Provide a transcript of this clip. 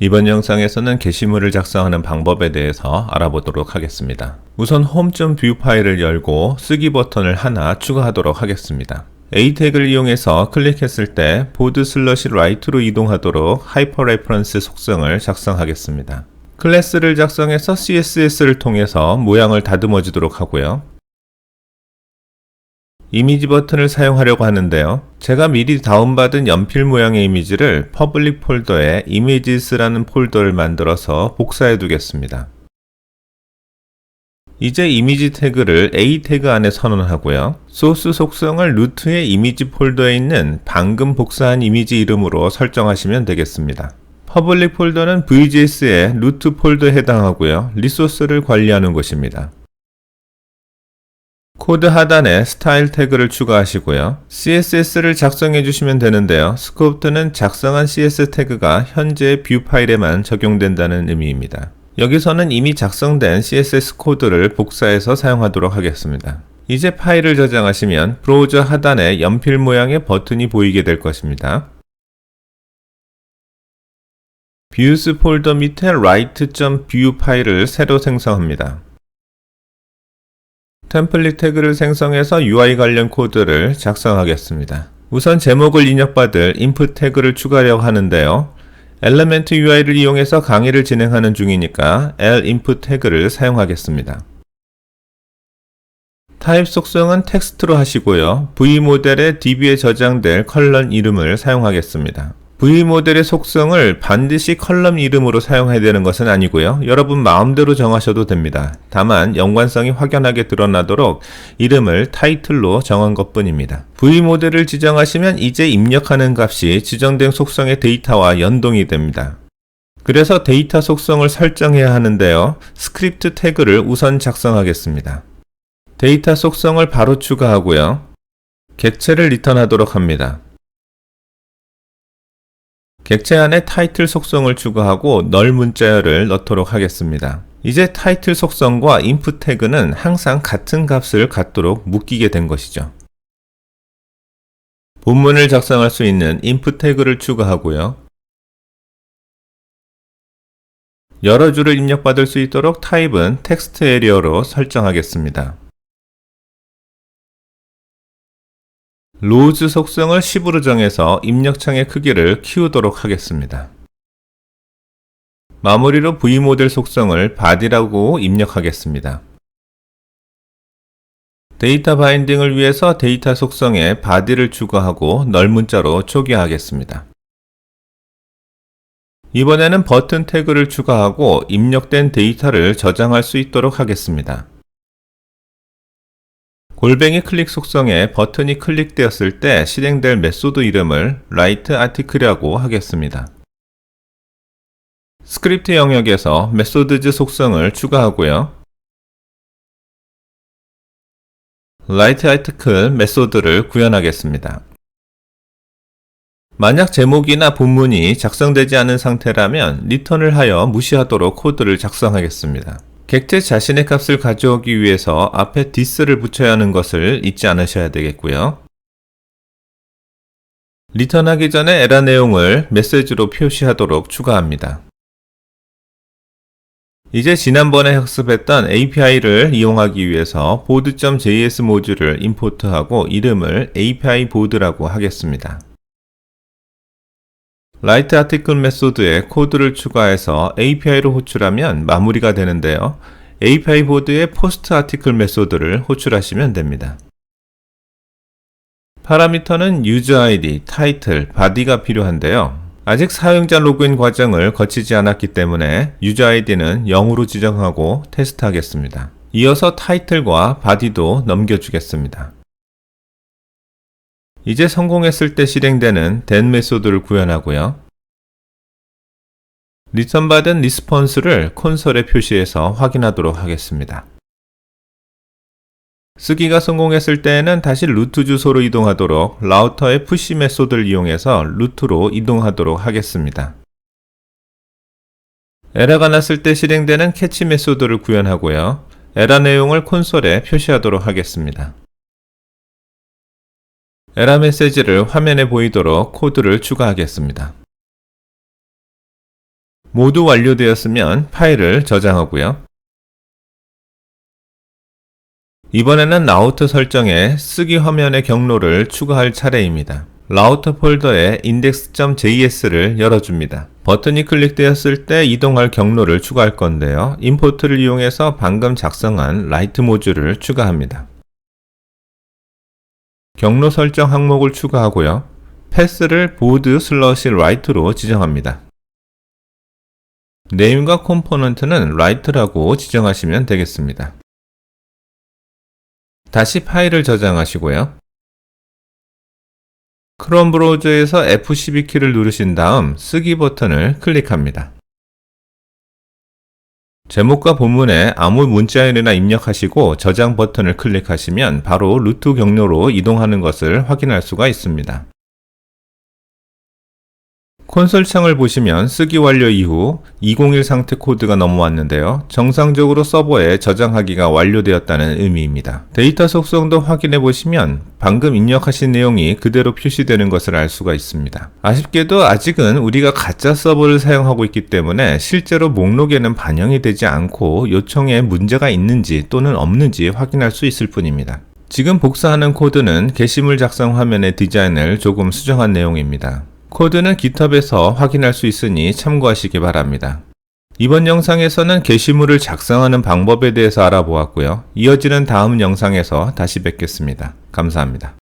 이번 영상에서는 게시물을 작성하는 방법에 대해서 알아보도록 하겠습니다. 우선 홈.뷰 파일을 열고 쓰기 버튼을 하나 추가하도록 하겠습니다. A 태그를 이용해서 클릭했을 때 보드 슬러시 라이트로 이동하도록 하이퍼 레퍼런스 속성을 작성하겠습니다. 클래스를 작성해서 CSS를 통해서 모양을 다듬어 주도록 하고요. 이미지 버튼을 사용하려고 하는데요. 제가 미리 다운받은 연필 모양의 이미지를 퍼블릭 폴더에 이미지스라는 폴더를 만들어서 복사해 두겠습니다. 이제 이미지 태그를 A 태그 안에 선언하고요. 소스 속성을 루트의 이미지 폴더에 있는 방금 복사한 이미지 이름으로 설정하시면 되겠습니다. 퍼블릭 폴더는 VGS의 루트 폴더에 해당하고요. 리소스를 관리하는 곳입니다. 코드 하단에 스타일 태그를 추가하시고요. CSS를 작성해 주시면 되는데요. 스코프트는 작성한 CSS 태그가 현재 뷰 파일에만 적용된다는 의미입니다. 여기서는 이미 작성된 CSS 코드를 복사해서 사용하도록 하겠습니다. 이제 파일을 저장하시면 브라우저 하단에 연필 모양의 버튼이 보이게 될 것입니다. views 폴더 밑에 write.view 파일을 새로 생성합니다. 템플릿 태그를 생성해서 UI 관련 코드를 작성하겠습니다. 우선 제목을 입력받을 input 태그를 추가하려고 하는데요. 엘레멘트 UI를 이용해서 강의를 진행하는 중이니까 L input 태그를 사용하겠습니다. 타입 속성은 텍스트로 하시고요. V 모델의 DB에 저장될 컬럼 이름을 사용하겠습니다. V 모델의 속성을 반드시 컬럼 이름으로 사용해야 되는 것은 아니고요. 여러분 마음대로 정하셔도 됩니다. 다만 연관성이 확연하게 드러나도록 이름을 타이틀로 정한 것 뿐입니다. V 모델을 지정하시면 이제 입력하는 값이 지정된 속성의 데이터와 연동이 됩니다. 그래서 데이터 속성을 설정해야 하는데요. 스크립트 태그를 우선 작성하겠습니다. 데이터 속성을 바로 추가하고요. 객체를 리턴하도록 합니다. 객체 안에 타이틀 속성을 추가하고 널 문자열을 넣도록 하겠습니다. 이제 타이틀 속성과 input 태그는 항상 같은 값을 갖도록 묶이게 된 것이죠. 본문을 작성할 수 있는 input 태그를 추가하고요. 여러 줄을 입력받을 수 있도록 타입은 텍스트 에리어로 설정하겠습니다. 로즈 속성을 10으로 정해서 입력창의 크기를 키우도록 하겠습니다. 마무리로 V모델 속성을 body라고 입력하겠습니다. 데이터 바인딩을 위해서 데이터 속성에 body를 추가하고 널 문자로 초기화하겠습니다. 이번에는 버튼 태그를 추가하고 입력된 데이터를 저장할 수 있도록 하겠습니다. 골뱅이 클릭 속성에 버튼이 클릭되었을 때 실행될 메소드 이름을 write article이라고 하겠습니다. 스크립트 영역에서 methods 속성을 추가하고요. write article 메소드를 구현하겠습니다. 만약 제목이나 본문이 작성되지 않은 상태라면 리턴을 하여 무시하도록 코드를 작성하겠습니다. 객체 자신의 값을 가져오기 위해서 앞에 this를 붙여야 하는 것을 잊지 않으셔야 되겠고요. 리턴하기 전에 에러 내용을 메시지로 표시하도록 추가합니다. 이제 지난번에 학습했던 API를 이용하기 위해서 board.js 모듈을 임포트하고 이름을 API board라고 하겠습니다. 라이트 아티클 메소드에 코드를 추가해서 API로 호출하면 마무리가 되는데요. API 보드에 포스트 아티클 메소드를 호출하시면 됩니다. 파라미터는 유저 ID, 타이틀, 바디가 필요한데요. 아직 사용자 로그인 과정을 거치지 않았기 때문에 유저 ID는 0으로 지정하고 테스트하겠습니다. 이어서 타이틀과 바디도 넘겨주겠습니다. 이제 성공했을 때 실행되는 den 메소드를 구현하고요. 리턴받은 리스폰스를 콘솔에 표시해서 확인하도록 하겠습니다. 쓰기가 성공했을 때에는 다시 루트 주소로 이동하도록 라우터의 푸시 메소드를 이용해서 루트로 이동하도록 하겠습니다. 에러가 났을 때 실행되는 캐치 메소드를 구현하고요. 에러 내용을 콘솔에 표시하도록 하겠습니다. 에러 메시지를 화면에 보이도록 코드를 추가하겠습니다. 모두 완료되었으면 파일을 저장하고요. 이번에는 라우터 설정에 쓰기 화면의 경로를 추가할 차례입니다. 라우터 폴더에 index.js를 열어줍니다. 버튼이 클릭되었을 때 이동할 경로를 추가할 건데요. 임포트를 이용해서 방금 작성한 라이트 모듈을 추가합니다. 경로 설정 항목을 추가하고요. 패스를 보드 슬러시 라이트로 지정합니다. 네임과 컴포넌트는 라이트라고 지정하시면 되겠습니다. 다시 파일을 저장하시고요. 크롬 브라우저에서 F12키를 누르신 다음 쓰기 버튼을 클릭합니다. 제목과 본문에 아무 문자열이나 입력하시고 저장 버튼을 클릭하시면 바로 루트 경로로 이동하는 것을 확인할 수가 있습니다. 콘솔 창을 보시면 쓰기 완료 이후 201 상태 코드가 넘어왔는데요. 정상적으로 서버에 저장하기가 완료되었다는 의미입니다. 데이터 속성도 확인해 보시면 방금 입력하신 내용이 그대로 표시되는 것을 알 수가 있습니다. 아쉽게도 아직은 우리가 가짜 서버를 사용하고 있기 때문에 실제로 목록에는 반영이 되지 않고 요청에 문제가 있는지 또는 없는지 확인할 수 있을 뿐입니다. 지금 복사하는 코드는 게시물 작성 화면의 디자인을 조금 수정한 내용입니다. 코드는 GitHub에서 확인할 수 있으니 참고하시기 바랍니다. 이번 영상에서는 게시물을 작성하는 방법에 대해서 알아보았고요. 이어지는 다음 영상에서 다시 뵙겠습니다. 감사합니다.